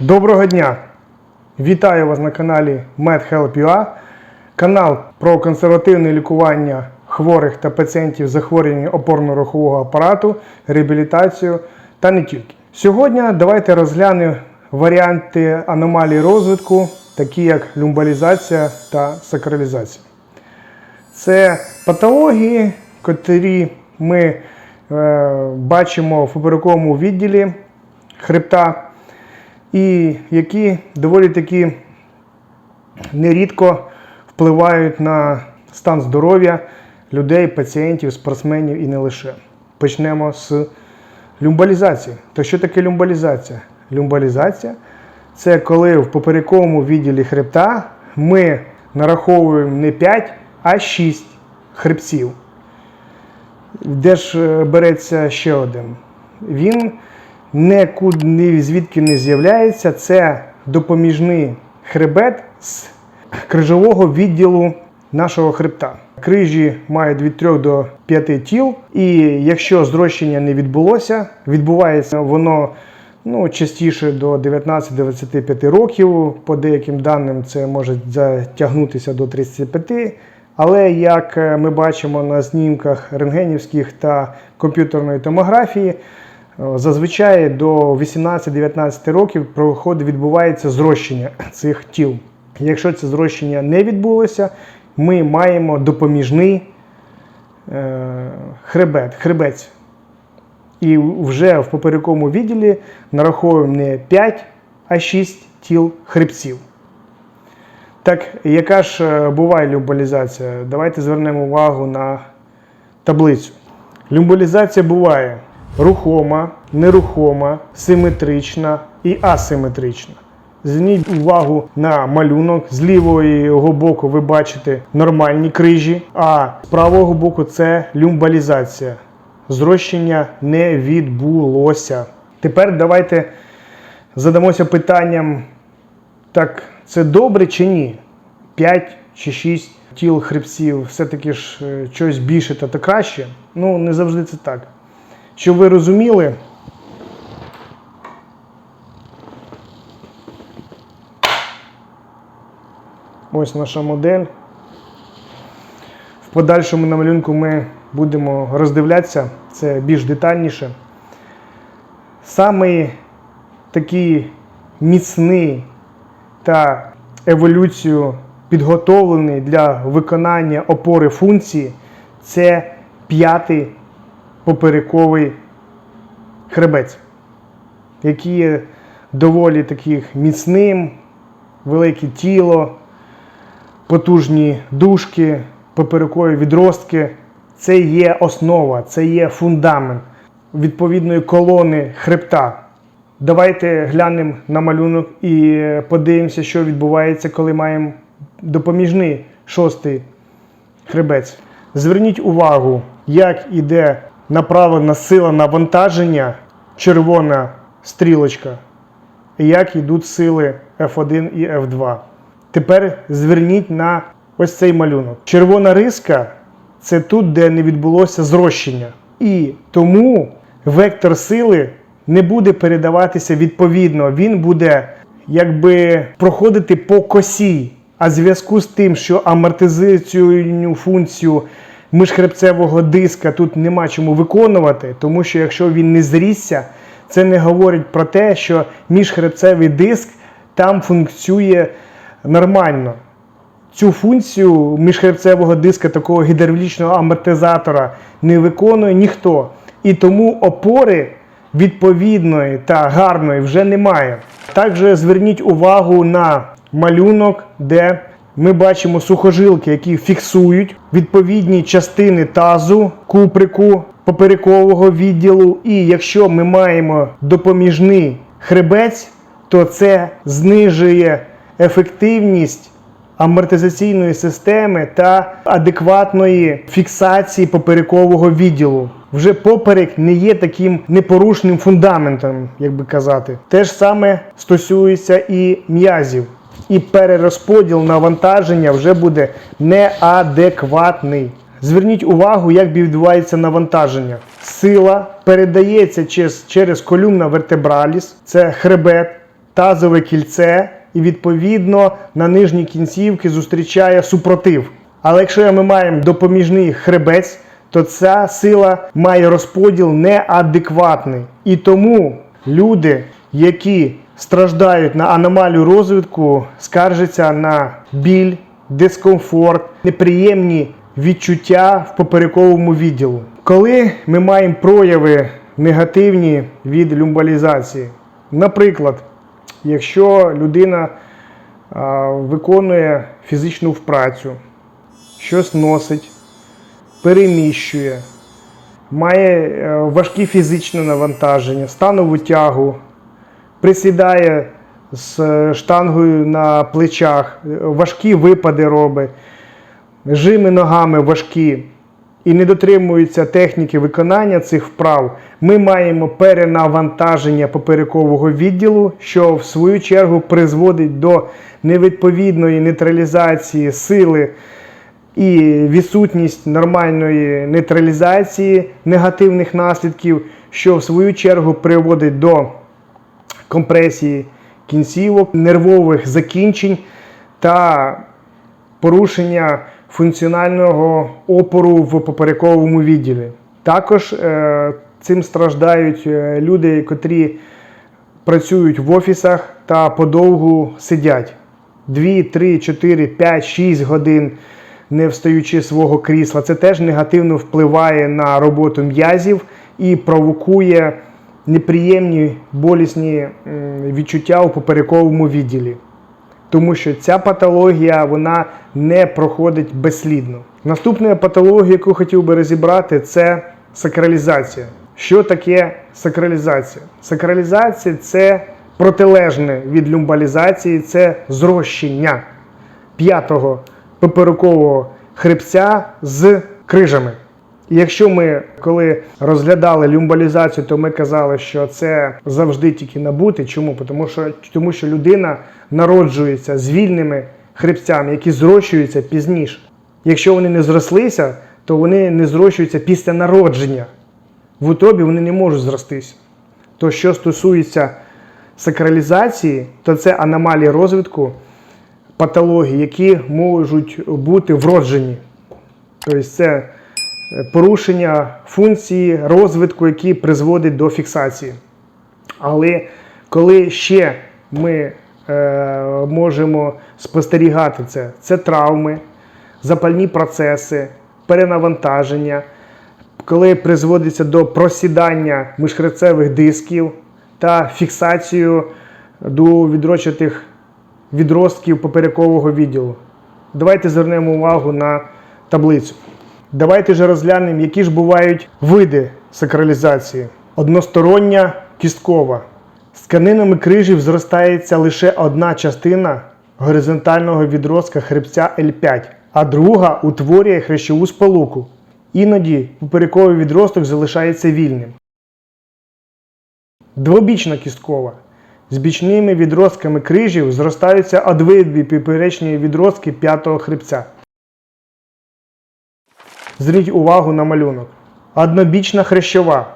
Доброго дня! Вітаю вас на каналі MedHelp.ua, канал про консервативне лікування хворих та пацієнтів з захворюванням опорно-рухового апарату, реабілітацію та не тільки. Сьогодні давайте розглянемо варіанти аномалій розвитку, такі як люмбалізація та сакралізація. Це патології, котрі ми е, бачимо в поперековому відділі хребта, і які доволі таки нерідко впливають на стан здоров'я людей, пацієнтів, спортсменів і не лише. Почнемо з люмбалізації. То що таке люмбалізація? Люмбалізація це коли в поперековому відділі хребта ми нараховуємо не 5, а 6 хребців. Де ж е, береться ще один? Він ні звідки не з'являється. Це допоміжний хребет з крижового відділу нашого хребта. Крижі мають від 3 до 5 тіл, і якщо зрощення не відбулося, відбувається воно ну, частіше до 19-25 років. По деяким даним це може затягнутися до 35. Але як е, ми бачимо на знімках рентгенівських та комп'ютерної томографії, зазвичай до 18-19 років відбувається зрощення цих тіл. Якщо це зрощення не відбулося, ми маємо допоміжний е, хребет, хребець. І вже в поперековому відділі нараховуємо не 5, а 6 тіл хребців. Так, яка ж е, буває люмбалізація? Давайте звернемо увагу на таблицю. Люмбалізація буває рухома, нерухома, симетрична і асиметрична. Зверніть увагу на малюнок. З лівого боку ви бачите нормальні крижі, а з правого боку це люмбалізація. Зрощення не відбулося. Тепер давайте задамося питанням, так це добре чи ні? 5 чи 6 тіл хребців, все-таки ж е, щось більше та то краще. Ну, не завжди це так. Щоб ви розуміли, ось наша модель. В подальшому на малюнку ми будемо роздивлятися це більш детальніше. Самий такий міцний та еволюцію підготовлений для виконання опори функції це п'ятий поперековий хребець, який є доволі таких міцним, велике тіло, потужні дужки, поперекові відростки. Це є основа, це є фундамент відповідної колони хребта. Давайте глянемо на малюнок і подивимося, що відбувається, коли маємо допоміжний шостий хребець. Зверніть увагу, як іде направлена сила навантаження, червона стрілочка, і як йдуть сили F1 і F2. Тепер зверніть на ось цей малюнок. Червона риска це тут, де не відбулося зрощення. І тому вектор сили не буде передаватися відповідно, він буде якби проходити по косі. А зв'язку з тим, що амортизаційну функцію міжхребцевого диска тут нема чому виконувати, тому що якщо він не зрісся, це не говорить про те, що міжхребцевий диск там функціює нормально. Цю функцію міжхребцевого диска, такого гідравлічного амортизатора, не виконує ніхто. І тому опори відповідної та гарної вже немає. Також зверніть увагу на малюнок, де ми бачимо сухожилки, які фіксують відповідні частини тазу, куприку, поперекового відділу. І якщо ми маємо допоміжний хребець, то це знижує ефективність амортизаційної системи та адекватної фіксації поперекового відділу. Вже поперек не є таким непорушним фундаментом, як би казати. Те ж саме стосується і м'язів. І перерозподіл навантаження вже буде неадекватний. Зверніть увагу, як відбувається навантаження. Сила передається через, через колюмна вертебраліс, це хребет, тазове кільце, і відповідно на нижній кінцівки зустрічає супротив. Але якщо ми маємо допоміжний хребець, то ця сила має розподіл неадекватний. І тому люди, які страждають на аномалію розвитку, скаржаться на біль, дискомфорт, неприємні відчуття в поперековому відділу. Коли ми маємо прояви негативні від люмбалізації, наприклад, якщо людина виконує фізичну впрацю, щось носить, переміщує, має е, важкі фізичне навантаження, станову тягу, присідає з е, штангою на плечах, е, важкі випади робить, жими ногами важкі і не дотримуються техніки виконання цих вправ, ми маємо перенавантаження поперекового відділу, що в свою чергу призводить до невідповідної нейтралізації сили і відсутність нормальної нейтралізації негативних наслідків, що в свою чергу приводить до компресії кінцівок, нервових закінчень та порушення функціонального опору в поперековому відділі. Також е, цим страждають е, люди, котрі працюють в офісах та подовгу сидять 2, 3, 4, 5, 6 годин, не встаючи свого крісла. Це теж негативно впливає на роботу м'язів і провокує неприємні болісні відчуття у поперековому відділі. Тому що ця патологія вона не проходить безслідно. Наступна патологія, яку хотів би розібрати, це сакралізація. Що таке сакралізація? Сакралізація це протилежне від люмбалізації, це зрощення п'ятого поперекового хребця з крижами. Якщо ми коли розглядали люмбалізацію, то ми казали, що це завжди тільки набути. Чому? Тому що, тому що людина народжується з вільними хребцями, які зрощуються пізніше. Якщо вони не зрослися, то вони не зрощуються після народження. В утробі вони не можуть зростися. То що стосується сакралізації, то це аномалії розвитку патології, які можуть бути вроджені. Тобто це порушення функції розвитку, які призводять до фіксації. Але коли ще ми е, можемо спостерігати це, це травми, запальні процеси, перенавантаження, коли призводиться до просідання міжхребцевих дисків та фіксацію до відрочатих відростків поперекового відділу. Давайте звернемо увагу на таблицю. Давайте же розглянемо, які ж бувають види сакралізації. Одностороння кісткова. З тканинами крижів зростається лише одна частина горизонтального відростка хребця L5, а друга утворює хрящову сполуку. Іноді поперековий відросток залишається вільним. Двобічна кісткова. З бічними відростками крижів зростаються одвидві поперечні відростки п'ятого хребця. Зверніть увагу на малюнок. Однобічна хрящова.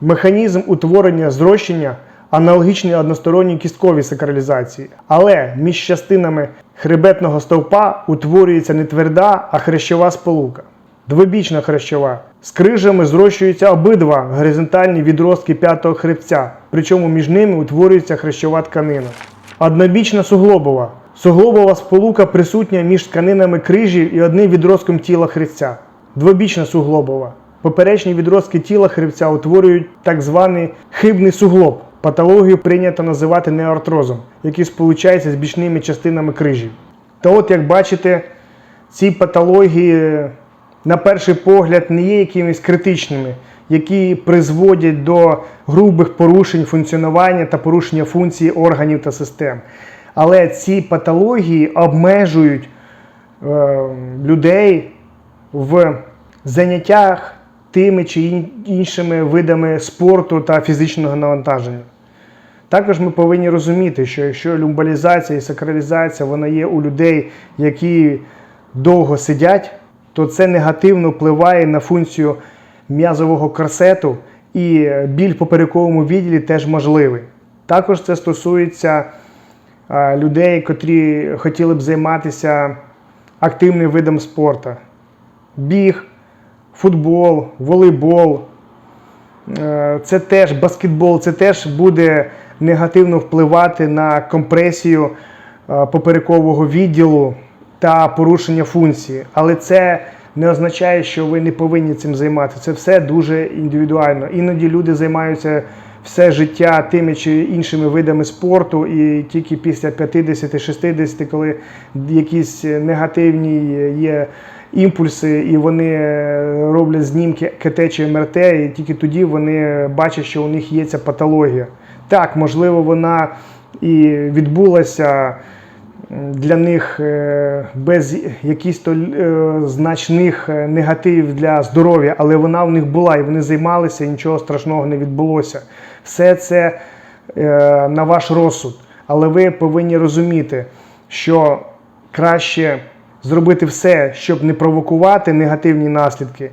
Механізм утворення зрощення аналогічний односторонній кістковій сакралізації. Але між частинами хребетного стовпа утворюється не тверда, а хрящова сполука. Двобічна хрящова. З крижами зрощуються обидва горизонтальні відростки п'ятого хребця, причому між ними утворюється хрящова тканина. Однобічна суглобова. Суглобова сполука присутня між тканинами крижів і одним відростком тіла хребця. Двобічна суглобова. Поперечні відростки тіла хребця утворюють так званий хибний суглоб. Патологію прийнято називати неартрозом, який сполучається з бічними частинами крижів. Та от, як бачите, ці патології на перший погляд не є якимись критичними, які призводять до грубих порушень функціонування та порушення функції органів та систем. Але ці патології обмежують е, людей в заняттях тими чи іншими видами спорту та фізичного навантаження. Також ми повинні розуміти, що якщо люмбалізація і сакралізація вона є у людей, які довго сидять, то це негативно впливає на функцію м'язового корсету і біль в поперековому відділі теж можливий. Також це стосується е, людей, котрі хотіли б займатися активним видом спорту. Біг, футбол, волейбол, Е, це теж баскетбол, це теж буде негативно впливати на компресію е, поперекового відділу та порушення функції. Але це не означає, що ви не повинні цим займатися. Це все дуже індивідуально. Іноді люди займаються все життя тими чи іншими видами спорту, і тільки після 50-60, коли якісь негативні є імпульси, і вони роблять знімки КТ чи МРТ, і тільки тоді вони бачать, що у них є ця патологія. Так, можливо, вона і відбулася для них е, без якихось е, значних е, негативів для здоров'я, але вона в них була, і вони займалися, і нічого страшного не відбулося. Все це на ваш розсуд. Але ви повинні розуміти, що краще зробити все, щоб не провокувати негативні наслідки,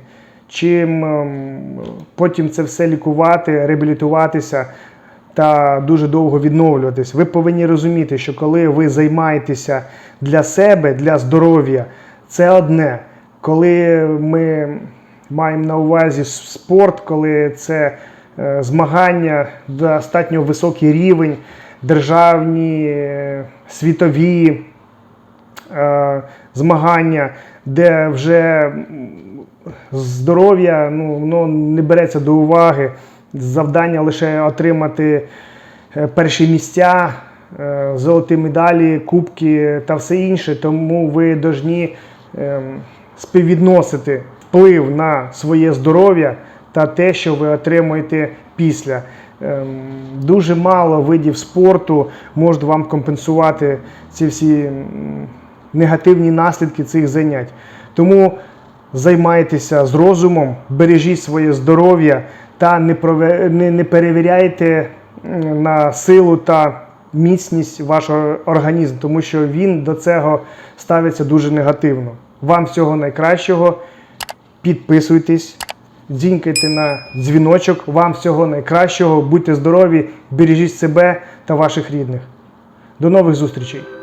чим ем, потім це все лікувати, реабілітуватися та дуже довго відновлюватись. Ви повинні розуміти, що коли ви займаєтеся для себе, для здоров'я, це одне. Коли ми маємо на увазі спорт, коли це е, змагання, достатньо високий рівень, державні, е, світові змагання, де вже здоров'я ну, воно не береться до уваги. Завдання лише отримати е, перші місця, е, золоті медалі, кубки та все інше. Тому ви повинні співвідносити вплив на своє здоров'я та те, що ви отримуєте після. Дуже мало видів спорту можуть вам компенсувати ці всі негативні наслідки цих занять. Тому займайтеся з розумом, бережіть своє здоров'я та не, перевіряйте на силу та міцність вашого організму, тому що він до цього ставиться дуже негативно. Вам всього найкращого. Підписуйтесь, дзінькайте на дзвіночок. Вам всього найкращого. Будьте здорові, бережіть себе та ваших рідних. До нових зустрічей!